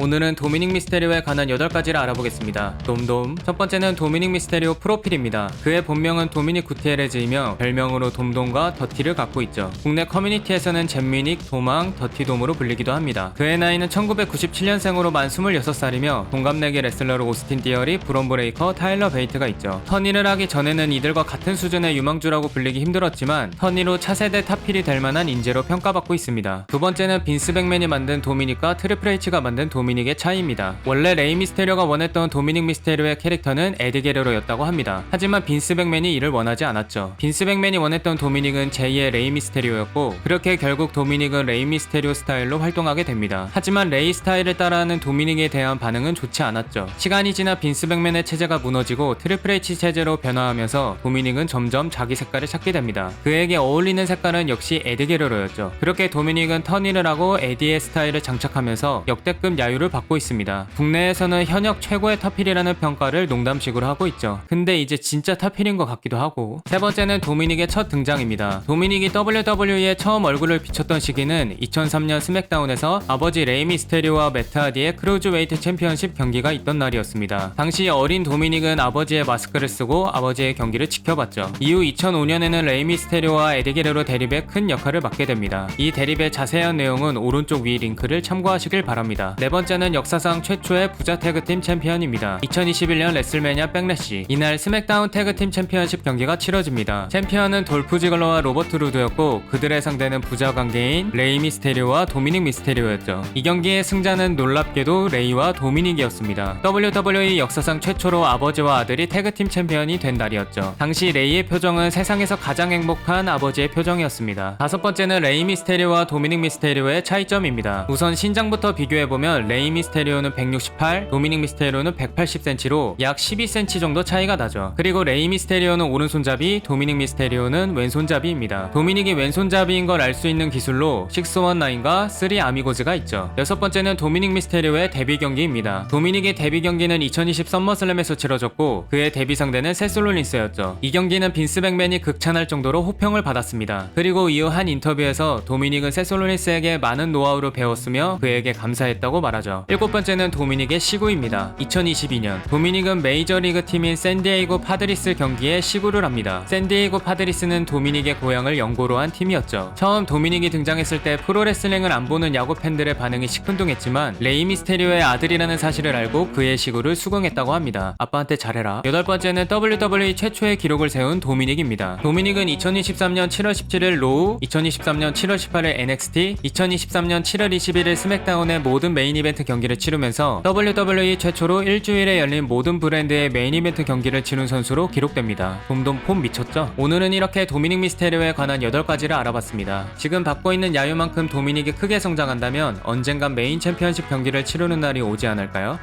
오늘은 도미닉 미스테리오에 관한 8가지를 알아보겠습니다. 돔돔. 첫 번째는 도미닉 미스테리오 프로필입니다. 그의 본명은 도미닉 구티에레즈이며 별명으로 돔돔과 더티를 갖고 있죠. 국내 커뮤니티에서는 잼미닉, 도망, 더티돔으로 불리기도 합니다. 그의 나이는 1997년생으로 만 26살이며 동갑내기 레슬러로 오스틴 디어리, 브론 브레이커, 타일러 베이트가 있죠. 터니를 하기 전에는 이들과 같은 수준의 유망주라고 불리기 힘들었지만 터니로 차세대 탑필이 될 만한 인재로 평가받고 있습니다. 두 번째는 빈스 백맨이 만든 도미닉과 트리플 H가 만든 도미닉 의 차이입니다. 원래 레이 미스테리오가 원했던 도미닉 미스테리오의 캐릭터는 에디 게레로였다고 합니다. 하지만 빈스 백맨이 이를 원하지 않았죠. 빈스 백맨이 원했던 도미닉은 제2의 레이 미스테리오였고 그렇게 결국 도미닉은 레이 미스테리오 스타일로 활동하게 됩니다. 하지만 레이 스타일을 따라하는 도미닉에 대한 반응은 좋지 않았죠. 시간이 지나 빈스 백맨의 체제가 무너지고 트리플 H 체제로 변화하면서 도미닉은 점점 자기 색깔을 찾게 됩니다. 그에게 어울리는 색깔은 역시 에디 게레로였죠. 그렇게 도미닉은 턴인을 하고 에디의 스타일을 장착하면서 역대급 야유 를 받고 있습니다. 국내에서는 현역 최고의 타필이라는 평가를 농담식으로 하고 있죠. 근데 이제 진짜 타필인 것 같기도 하고. 세 번째는 도미닉의 첫 등장입니다. 도미닉이 WWE에 처음 얼굴을 비췄던 시기는 2003년 스맥다운에서 아버지 레이 미스테리오와 메타하디의 크루즈웨이트 챔피언십 경기가 있던 날이었습니다. 당시 어린 도미닉은 아버지의 마스크를 쓰고 아버지의 경기를 지켜봤죠. 이후 2005년에는 레이 미스테리오와 에디 게레로 대립에 큰 역할을 맡게 됩니다. 이 대립의 자세한 내용은 오른쪽 위 링크를 참고하시길 바랍니다. 네는 역사상 최초의 부자 태그팀 챔피언입니다. 2021년 레슬매니아 백래시 이날 스맥다운 태그팀 챔피언십 경기가 치러집니다. 챔피언은 돌프 지글러와 로버트 루드였고 그들의 상대는 부자 관계인 레이 미스테리오와 도미닉 미스테리오였죠. 이 경기의 승자는 놀랍게도 레이와 도미닉이었습니다. WWE 역사상 최초로 아버지와 아들이 태그팀 챔피언이 된 날이었죠. 당시 레이의 표정은 세상에서 가장 행복한 아버지의 표정이었습니다. 다섯 번째는 레이 미스테리오와 도미닉 미스테리오의 차이점입니다. 우선 신장부터 비교해보면 레이 미스테리오는 168, 도미닉 미스테리오는 180cm로 약 12cm 정도 차이가 나죠. 그리고 레이 미스테리오는 오른손잡이, 도미닉 미스테리오는 왼손잡이입니다. 도미닉이 왼손잡이인 걸 알 수 있는 기술로 619과 3 아미고즈가 있죠. 여섯 번째는 도미닉 미스테리오의 데뷔 경기입니다. 도미닉의 데뷔 경기는 2020 썸머슬램에서 치러졌고 그의 데뷔 상대는 세솔로니스였죠. 이 경기는 빈스 백맨이 극찬할 정도로 호평을 받았습니다. 그리고 이후 한 인터뷰에서 도미닉은 세솔로니스에게 많은 노하우를 배웠으며 그에게 감사했다고 말 하죠. 일곱 번째는 도미닉의 시구입니다. 2022년 도미닉은 메이저리그 팀인 샌디에이고 파드리스 경기에 시구를 합니다. 샌디에이고 파드리스는 도미닉의 고향을 연고로 한 팀이었죠. 처음 도미닉이 등장했을 때 프로레슬링을 안 보는 야구 팬들의 반응이 시큰둥했지만 레이 미스테리오의 아들이라는 사실을 알고 그의 시구를 수긍했다고 합니다. 아빠한테 잘해라. 여덟 번째는 WWE 최초의 기록을 세운 도미닉입니다. 도미닉은 2023년 7월 17일 로우, 2023년 7월 18일 NXT, 2023년 7월 21일 스맥다운의 모든 메인 이벤트 경기를 치르면서 WWE 최초로 일주일에 열린 모든 브랜드의 메인 이벤트 경기를 치른 선수로 기록됩니다. 돔돔 폼 미쳤죠? 오늘은 이렇게 도미닉 미스테리오에 관한 8가지를 알아봤습니다. 지금 받고 있는 야유만큼 도미닉이 크게 성장한다면 언젠간 메인 챔피언십 경기를 치르는 날이 오지 않을까요?